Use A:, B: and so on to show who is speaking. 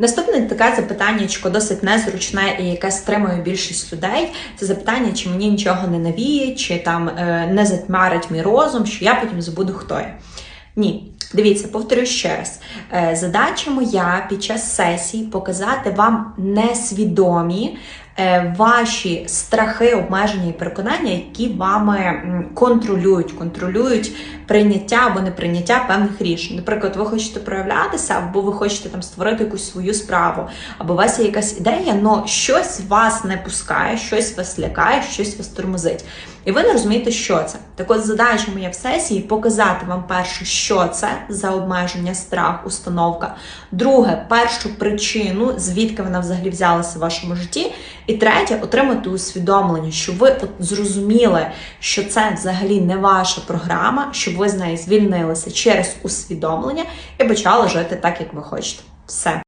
A: Наступне таке запитання, досить незручне і яке стримує більшість людей. Це запитання, чи мені нічого не навіє, чи там е, не затьмарить мій розум, що я потім забуду, хто я. Ні, дивіться, повторю ще раз. Е, Задача моя під час сесії показати вам несвідомі ваші страхи, обмеження і переконання, які вами контролюють, контролюють прийняття або неприйняття певних рішень. Наприклад, ви хочете проявлятися, або ви хочете там створити якусь свою справу, або у вас є якась ідея, але щось вас не пускає, щось вас лякає, щось вас тормозить. І ви не розумієте, що це. Так от задача моя в сесії показати вам перше, що це за обмеження, страх, установка. Друге, першу причину, звідки вона взагалі взялася в вашому житті. І третє, отримати усвідомлення, що ви зрозуміли, що це взагалі не ваша програма, щоб ви з неї звільнилися через усвідомлення і почали жити так, як ви хочете. Все.